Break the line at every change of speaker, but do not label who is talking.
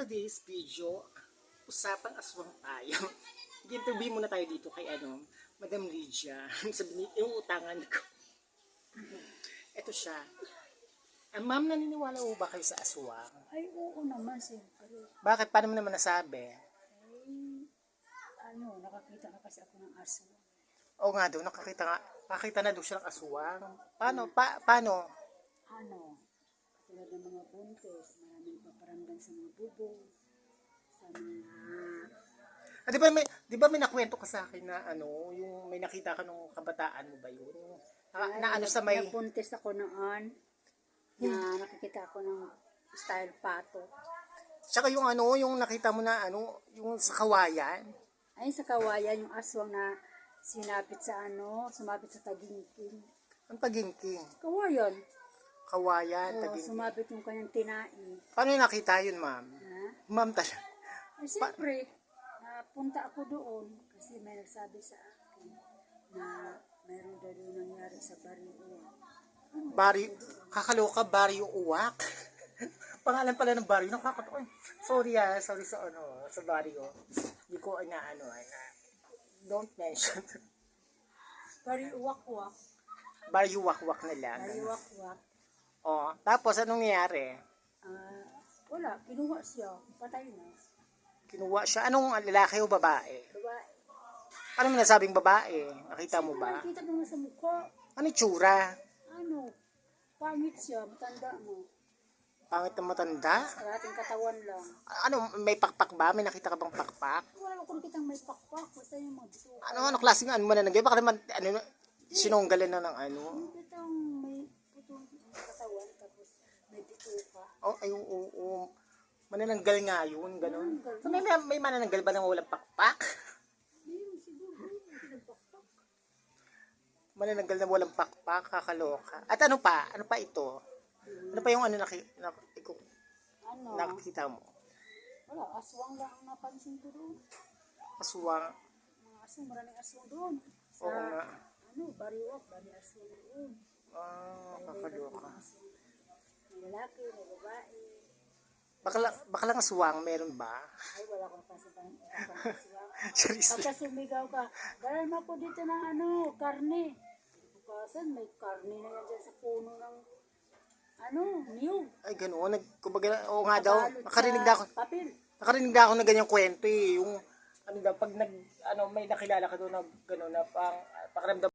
this video, usapang aswang tayo. Ginterview muna tayo dito kay ano, Madam Lydia. Sabi ni, yung utangan ko. Ito siya. Ah, ma'am, naniniwala mo ba kayo sa aswang?
Ay, oo naman, siyempre.
Bakit? Paano mo naman nasabi?
Ay, ano, nakakita na kasi ako ng aso.
Oo nga daw, nakakita nga. Nakakita na daw siya ng aswang. Paano? Pa, paano?
Ano, tulad ng mga buntis, maraming paparamdam sa mga bubong, sa mga...
Ah, di ba may di ba may nakwento ka sa akin na ano, yung may nakita ka nung kabataan mo ba yun? Yung, na, na ano sa may
Nabuntis ako noon, na nakikita ako ng style pato.
Tsaka yung ano, yung nakita mo na ano, yung sa kawayan.
Ay, sa kawayan, yung aswang na sinapit sa ano, sumapit sa tagingking.
Ang tagingking.
Kawayan.
Kawayan,
Oo,
tagingking.
sumapit yung kanyang tinain.
Paano yung nakita yun, ma'am?
Ha?
Ma'am talaga.
Ay, siyempre, napunta ako doon kasi may nagsabi sa akin na mayroon daw doon nangyari sa barrio.
Barrio, kakaloka, Barrio Uwak. Pangalan pala ng barrio. Nakakatawa. Sorry ah, sorry sa ano, sa barrio. Hindi ko na ano, ay na, don't mention.
Barrio Uwak-Uwak.
barrio Wakwak na lang.
Barrio Uwak-Uwak.
Oh, tapos anong nangyari?
Ah, wala, kinuha siya. Patay na.
Kinuha siya. Anong lalaki o babae?
Babae.
Ano mo nasabing babae? Nakita mo ba?
Nakita na sa mukha.
Ano yung tsura?
Ano? Pangit siya. Matanda mo.
Pangit na matanda?
Karating katawan lang.
Ano, may pakpak ba? May nakita ka bang pakpak?
Wala ko nakitang may pakpak. Basta yung mga bito.
Ano, ano klaseng ano mo na nangyay? Baka naman, ano, sinunggalan na ng ano?
Kitang may putong katawan tapos may bito pa.
Oh, ay, oo, oo. Manananggal nga yun, ganun. So, may, may, may manananggal ba na walang pakpak? Manananggal na walang pakpak, kakaloka. At ano pa? Ano pa ito? Ano pa yung ano naki, na, ikaw,
Ano?
nakikita mo?
Wala, aswang lang ang napansin ko doon.
Aswang.
Mga aswang, maraming aswang doon. Sa,
Oo nga.
ano, bariwak, bari aswang doon.
Ah,
lalaki, may babae.
Bakla, baklang aswang, meron ba?
Ay, wala akong pansin pa ng aswang.
Seriously.
Pagka sumigaw ka, dahil mo po dito ng ano, karne. Bukasan, may karne na yan dyan sa puno ng, ano, niyog.
Ay, gano'n. Nag, kumbaga, oo nga daw.
Balot
Nakarinig na ako.
Papel.
Nakarinig na ako ng ganyang kwento eh. Yung, ano daw, pag nag, ano, may nakilala ka doon na gano'n na pang, pakiramdam